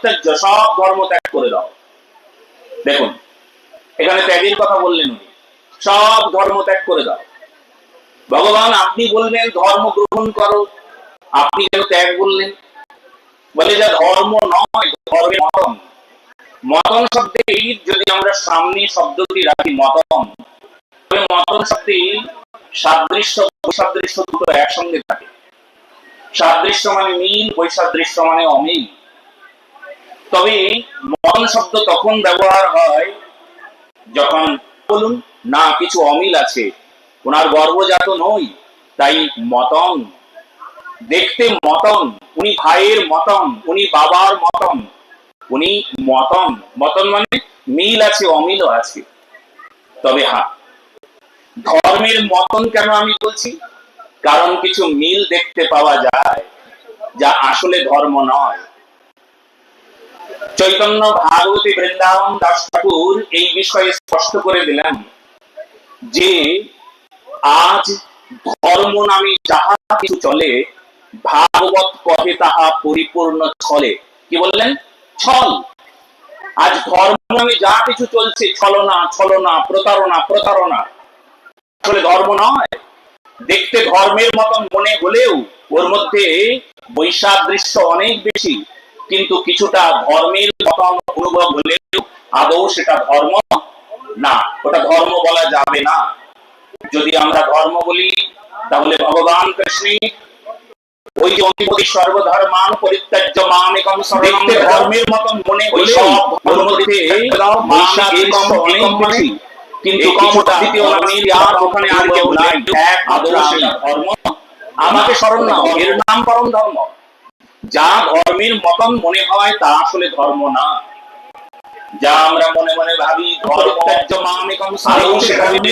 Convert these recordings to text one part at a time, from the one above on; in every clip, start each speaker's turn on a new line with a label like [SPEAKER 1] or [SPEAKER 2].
[SPEAKER 1] পরিত্যাজ্য সব ধর্ম ত্যাগ করে দাও। দেখুন, এখানে ত্যাগের কথা বললেন সব ধর্ম ত্যাগ করে দাও। ভগবান, আপনি বললেন, ধর্ম গ্রহণ করো। আপনি কেন ত্যাগ বললেন? বলে, যা ধর্ম নয় ধর্মের মতন। মতন শব্দেই যদি আমরা সামনে শব্দটি রাখি, মতন। মতন শব্দে সাদৃশ্য, বৈসাদৃশ্য দুটো একসঙ্গে থাকে। সাদৃশ্য মানে মিল বৈসাদৃশ্য মানে অমিল তবে মতন শব্দ তখন ব্যবহার হয় যখন বলুন, না, কিছু অমিল আছে। ওনার গর্ভজাত নই, তাই মতন। দেখতে মতন, উনি ভাইয়ের মতন, উনি বাবার মতন, উনি মতন। মতন মানে মিল আছে, অমিলও আছে। তবে হ্যাঁ ধর্মের মতন কেন আমি বলছি? কারণ কিছু মিল দেখতে পাওয়া যায়, যা আসলে ধর্ম নয়। চৈতন্য ভাগবতী বৃন্দাবন দাস ঠাকুর এই বিষয়ে স্পষ্ট করে দিলেন যে আজ ধর্ম নামে যাহা কিছু চলে, ভাগবত কহে তাহা পরিপূর্ণ ছলে। কি বললেন? ছল। আজ ধর্ম নামে যা কিছু চলছে, ছলনা ছলনা, প্রতারণা প্রতারণা। আসলে ধর্ম নয়। দেখতে ধর্মের মতন মনে হলেও ওর মধ্যে বৈসাদৃশ্য অনেক বেশি। কিন্তু কিছুটা ধর্মের মতন অনুভব হলেও আদৌ সেটা ধর্ম না ওটা ধর্ম বলা যাবে না। যদি আমরা ধর্ম বলি তাহলে ভগবান কৃষ্ণ ওই যে অধিপতি সর্বধর্মান পরিত্যাজ্য দেখতে ধর্মের মতন মনে সব অনেক বেশি। কিন্তু কিছুটা দ্বিতীয় নামের আর ওখানে আর কেউ নাই। এক আদৌ সেটা ধর্ম। আমাকে স্মরণ নাও এর নাম পরম ধর্ম। যা ধর্মের মতন মনে হয় তা আসলে ধর্ম না। যা আমরা মনে মনে ভাবি ধর্মত্যাজ্য মামেকম সাধু সেটা যদি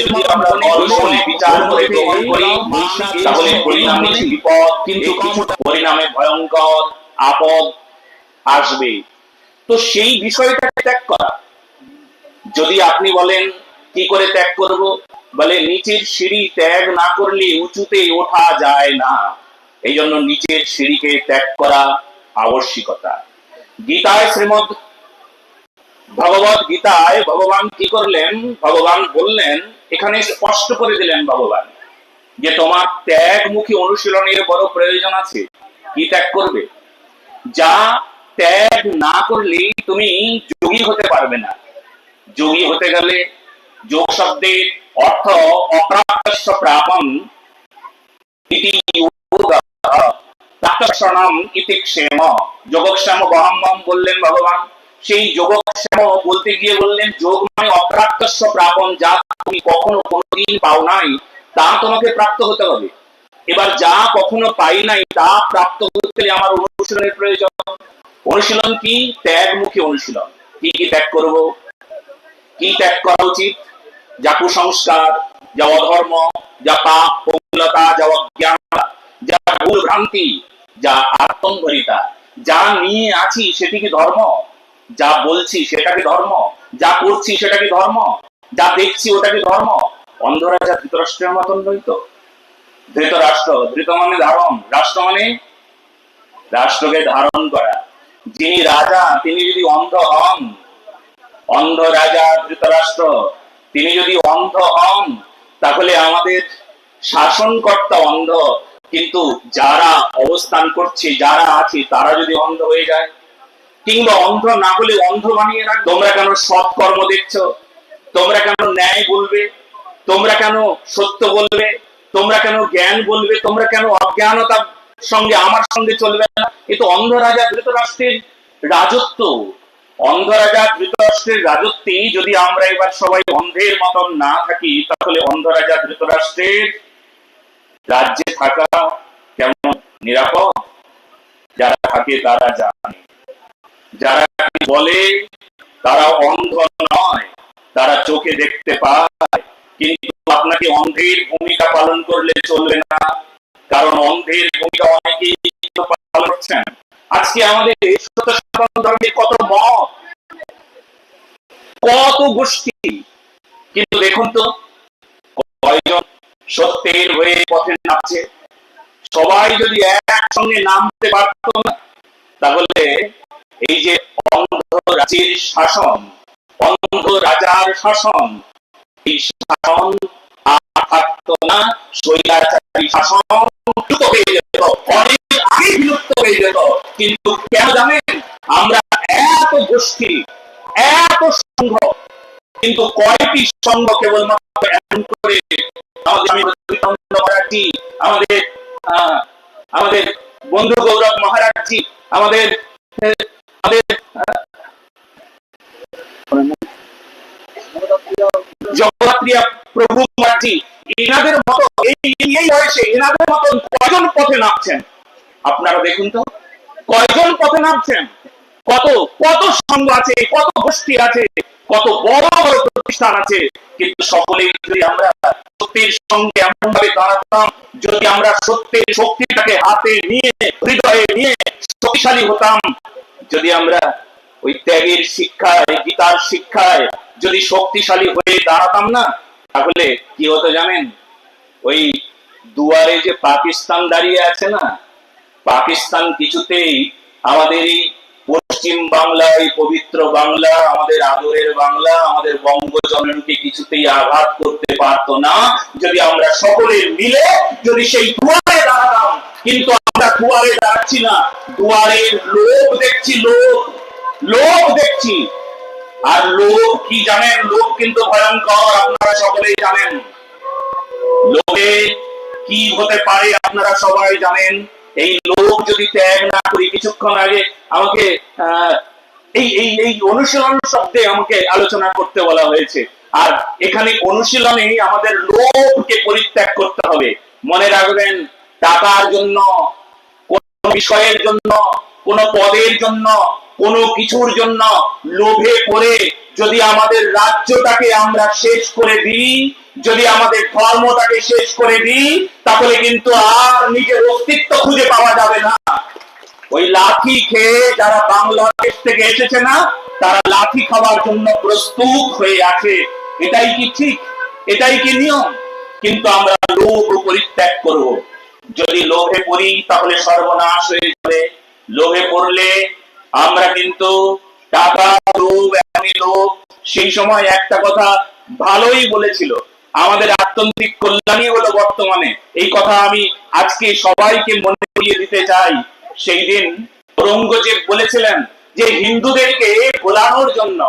[SPEAKER 1] বিচার করে গ্রহণ করি তাহলে পরিণামে বিপদ কিন্তু পরিণামে ভয়ঙ্কর আপদ আসবে। তো সেই বিষয়টাকে ত্যাগ করা। যদি আপনি বলেন কি করে ত্যাগ করব? বলে নিচের সিঁড়ি ত্যাগ না করলে উঁচুতে ওঠা যায় না। এই জন্য নিচের সিঁড়িকে ত্যাগ করা আবশ্যিকতা। গীতায় শ্রীমদ ভগবত গীতায় ভগবান কি করলেন? ভগবান বললেন, এখানে স্পষ্ট করে দিলেন ভগবান, যে তোমার ত্যাগমুখী অনুশীলনের বড় প্রয়োজন আছে। কি ত্যাগ করবে? যা ত্যাগ না করলে তুমি যোগী হতে পারবে না। যোগী হতে গেলে যোগ শব্দের অর্থ অপ্রাপ্তস্য প্রাপন ইতি যোগঃ, প্রাপ্তক্ষণম ইতি ক্ষেম। যোগক্ষেম বহম্বম বললেন ভগবান। সেই যোগক্ষেম বলতে গিয়ে বললেন যোগ মানে অপ্রাপ্তস্য প্রাপন যা তুমি কখনো কোনোদিন পাও নাই তা তোমাকে প্রাপ্ত হতে হবে। এবার যা কখনো পাই নাই তা প্রাপ্ত হতে আমার অনুশীলনের প্রয়োজন। অনুশীলন কি? ত্যাগমুখী অনুশীলন। কি কি ত্যাগ করব? কি ত্যাগ করা উচিত? যা কুসংস্কার যা অধর্ম যা পাপ পঙ্গুলতা যা অজ্ঞানতা যা ভ্রান্তি যা আত্মম্ভরিতা যা নিয়ে আছি সেটি কি ধর্ম, যা বলছি সেটা কি ধর্ম, যা করছি সেটা কি ধর্ম, যা দেখছি ওটা কি ধর্ম। অন্ধরা যা ধৃতরাষ্ট্রের মতন নই তো? ধৃতরাষ্ট্র, ধৃত মানে ধারণ, রাষ্ট্র মানে রাষ্ট্রকে ধারণ করা। যিনি রাজা, তিনি যদি অন্ধ হন, অন্ধ রাজা, ধৃতরাষ্ট্র, তিনি যদি অন্ধ হন, তাহলে আমাদের শাসনকর্তা অন্ধ কিন্তু যারা অবস্থান করছে, যারা আছে, তারা যদি অন্ধ হয়ে যায়, কিংবা অন্ধ না হলে অন্ধ বানিয়ে রাখ তোমরা কেন সৎ কর্ম দেখছ? তোমরা কেন ন্যায় বলবে? তোমরা কেন সত্য বলবে? তোমরা কেন জ্ঞান বলবে? তোমরা কেন অজ্ঞানতার সঙ্গে আমার সঙ্গে চলবে না? এ তো অন্ধ রাজা, ধৃতরাষ্ট্রের রাজত্ব। অন্ধ রাজা, ধৃতরাষ্ট্রের রাজত্বে যদি আমরা এবার সবাই অন্ধের মতন না থাকি, তাহলে অন্ধ রাজা, ধৃতরাষ্ট্রের রাজ্যে থাকা কেমন নিরাপদ? যারা থাকে তারা জানে। যারা বলে, তারা অন্ধ নয়। তারা চোখে দেখতে পায়। কিন্তু আপনাকে অন্ধের ভূমিকা পালন করলে চলবে না। কারণ অন্ধের ভূমিকা অনেকেই পালন করছেন। আজকে আমাদের ধর্মের কত মত, কত গোষ্ঠী। কিন্তু দেখুন তো, কয়জন সত্যের হয়ে পথে নামছে। সবাই যদি একসঙ্গে নামতে পারত না, তাহলে এই যে অন্ধ রাজ্যের শাসন অন্ধ রাজার শাসন, এই শাসন থাকতো না। স্বৈরাচারী শাসন হয়ে যেত, অনেক আগে বিলুপ্ত হয়ে যেত। কিন্তু কেন জানেন? আমরা এত গোষ্ঠী, এত সংঘ কিন্তু কয়টি সংঘ কেবলমাত্র এমন করে আমাদের আমাদের আমাদের বন্ধু গৌরব মহারাজজি, আমাদের আমাদের জগৎপ্রিয়া প্রভু মার্জি এনাদের মতো, এই এনাদের মতন কয়জন পথে নামছেন? আপনারা দেখুন তো, কয়জন পথে নামছেন? কত কত সংঘ আছে, কত গোষ্ঠী আছে, কত বড় বড় প্রতিষ্ঠান আছে। কিন্তু সকলেই যদি আমরা সত্যের সঙ্গে এমন ভাবে দাঁড়াতাম, যদি আমরা সত্যের শক্তিটাকে হাতে নিয়ে, হৃদয়ে নিয়ে শক্তিশালী হতাম, যদি আমরা ওই ত্যাগের শিক্ষায় গীতার শিক্ষায় যদি শক্তিশালী হয়ে দাঁড়াতাম না, তাহলে কি হতো জানেন? ওই দুয়ারে যে পাকিস্তান দাঁড়িয়ে আছে না, পাকিস্তান কিছুতেই আমাদের এই পশ্চিম বাংলা, এই পবিত্র বাংলা, আমাদের আদরের বাংলা, আমাদের বঙ্গ বঙ্গজননীকে কিছুতেই আঘাত করতে পারতো না। যদি আমরা সকলে মিলে যদি সেই দুয়ারে দাঁড়াতাম, কিন্তু আমরা দুয়ারে দাঁড়াচ্ছি না। দুয়ারের লোক দেখছি লোক লোক দেখছি। আর লোক কি জানেন? লোক কিন্তু ভয়ঙ্কর, আপনারা সকলেই জানেন। লোকে কি হতে পারে, আপনারা সবাই জানেন। এই লোক যদি ত্যাগ না করি কিছুক্ষণ আগে আমাকে এই এই এই অনুশীলন শব্দে আমাকে আলোচনা করতে বলা হয়েছে। আর এখানে অনুশীলনে আমাদের লোভকে পরিত্যাগ করতে হবে। মনে রাখবেন, টাকার জন্য, কোন বিষয়ের জন্য, কোন পদের জন্য, কোন কিছুর জন্য লোভে পড়ে যদি আমাদের রাজ্যটাকে আমরা শেষ করে দিই যদি আমাদের ধর্মটাকে শেষ করে দিই, তাহলে কিন্তু আর নিজের অস্তিত্ব খুঁজে পাওয়া যাবে না। ওই লাঠি খেয়ে যারা বাংলাদেশ থেকে এসেছে না, তারা লাঠি খাওয়ার জন্য প্রস্তুত হয়ে আছে। এটাই কি ঠিক? এটাই কি নিয়ম? কিন্তু আমরা লোভ পরিত্যাগ করব। যদি লোভে পড়ি, তাহলে সর্বনাশ হয়ে যাবে। লোভে পড়লে আমরা কিন্তু টাকা, লোভ, এমনই লোভ। সেই সময় একটা কথা ভালোই বলেছিল। আমাদের আত্যন্তিক কল্যাণই হলো বর্তমানে। এই কথা আমি আজকে সবাইকে মনে করিয়ে দিতে চাই। সেই দিন ঔরঙ্গজেব বলেছিলেন যে হিন্দুদেরকে ভোলানোর জন্য,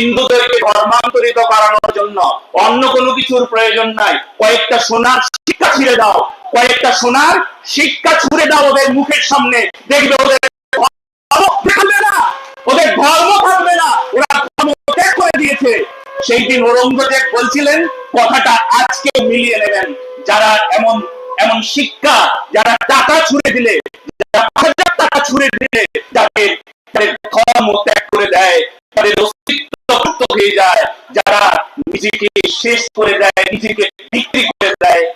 [SPEAKER 1] হিন্দুদেরকে ধর্মান্তরিত করানোর জন্য অন্য কোনো কিছুর প্রয়োজন নাই। কয়েকটা সোনার শিক্ষা ছিঁড়ে দাও, কয়েকটা সোনার শিক্ষা ছুড়ে দাও ওদের মুখের সামনে। দেখবে ওদের ধর্ম থাকবে না, ওদের ধর্ম থাকবে না। ওরা ধর্ম ত্যাগ করে দিয়েছে। সেই দিন ঔরঙ্গজেব বলছিলেন, কথাটা আজকে মিলিয়ে নেবেন। যারা এমন এমন শিক্ষা, যারা টাকা ছুড়ে দিলে হাজার টাকা ছুড়ে দিলে তাদের ধর্ম ত্যাগ করে দেয়, তাদের অস্তিত্ব হয়ে যায়, যারা নিজেকে শেষ করে দেয়, নিজেকে বিক্রি করে দেয়।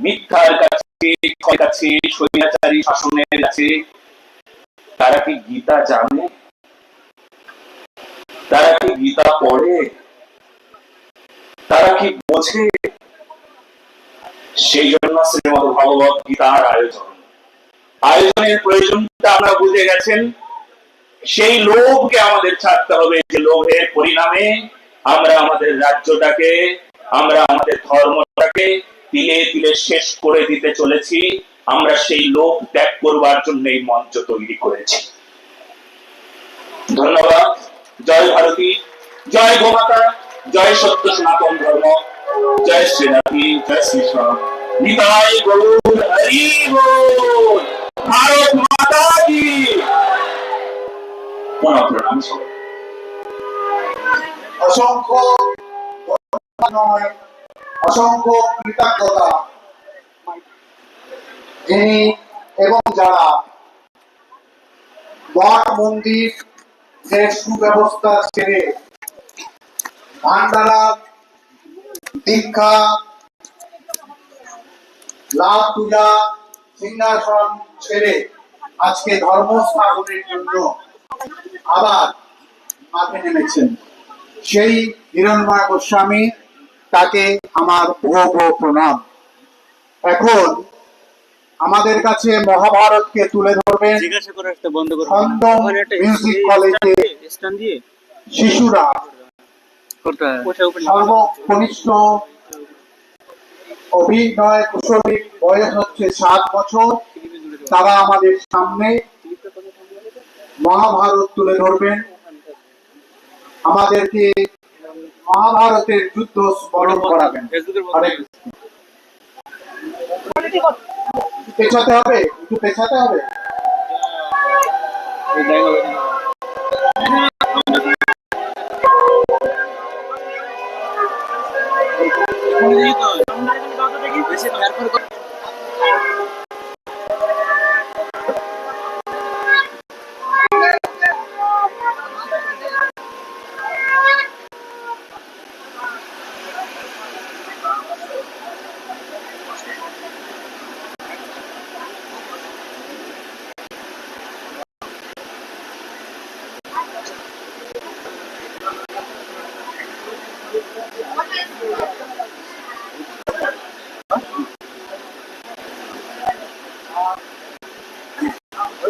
[SPEAKER 1] মিথ্যার কাছে কাছে শাসনের কাছে। তারা কি গীতা জানে? তারা গীতা পড়ে, তারা কি বোঝে? সেই জন্য শ্রীমদ ভগবত গীতার আয়োজন। আয়োজনের প্রয়োজনটা আমরা বুঝে গেছেন, সেই লোভকে আমাদের ছাড়তে হবে, যে লোভের পরিণামে আমরা আমাদের রাজ্যটাকে, আমরা আমাদের ধর্মটাকে তিলে তিলে শেষ করে দিতে চলেছি, আমরা সেই লোভ ত্যাগ করবার জন্য এই মঞ্চ তৈরি করেছি। ধন্যবাদ। জয় ভারতী, জয় গোমাতা, জয় সত্য সনাতন ধর্ম, জয় শ্রীরাধী জয় নিতাই গৌর, হরি ভারত মাতা কি? প্রণাম
[SPEAKER 2] অসংখ্য অসংখ্য কৃতজ্ঞতা। এবং যারা মঠ মন্দির এর সুব্যবস্থা ছেড়ে ভান্ডারা, দীক্ষা লাভ পূজা সিংহাসন ছেড়ে আজকে ধর্ম স্থাপনের জন্য আবার মাঠে নেমেছেন। সেই হিরণময় গোস্বামী তাকে আমার ভুয়ো ভুয়ো প্রণাম। এখন আমাদের কাছে মহাভারতকে তুলে মিউজিক কলেজে শিশুরা সর্বকনিষ্ঠ অভিনয় কুশলী বয়স হচ্ছে সাত বছর। তারা আমাদের সামনে মহাভারত তুলে ধরবেন। আমাদেরকে মহাভারতের যুদ্ধ স্মরণ করাবেন। পেছাতে হবে একটু পেছাতে হবে।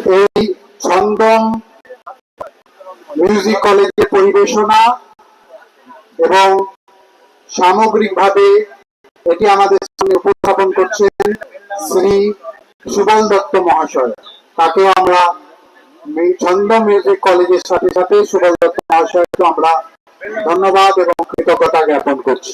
[SPEAKER 2] এই ছন্দম মিউজিক কলেজের পরিবেশনা এবং সামগ্রিকভাবে এটি আমাদের সামনে উপস্থাপন করছেন শ্রী সুবল দত্ত মহাশয়। তাকেও আমরা ছন্দম মিউজিক কলেজের সাথে সাথে সুবল দত্ত মহাশয়কে আমরা ধন্যবাদ এবং কৃতজ্ঞতা জ্ঞাপন করছি।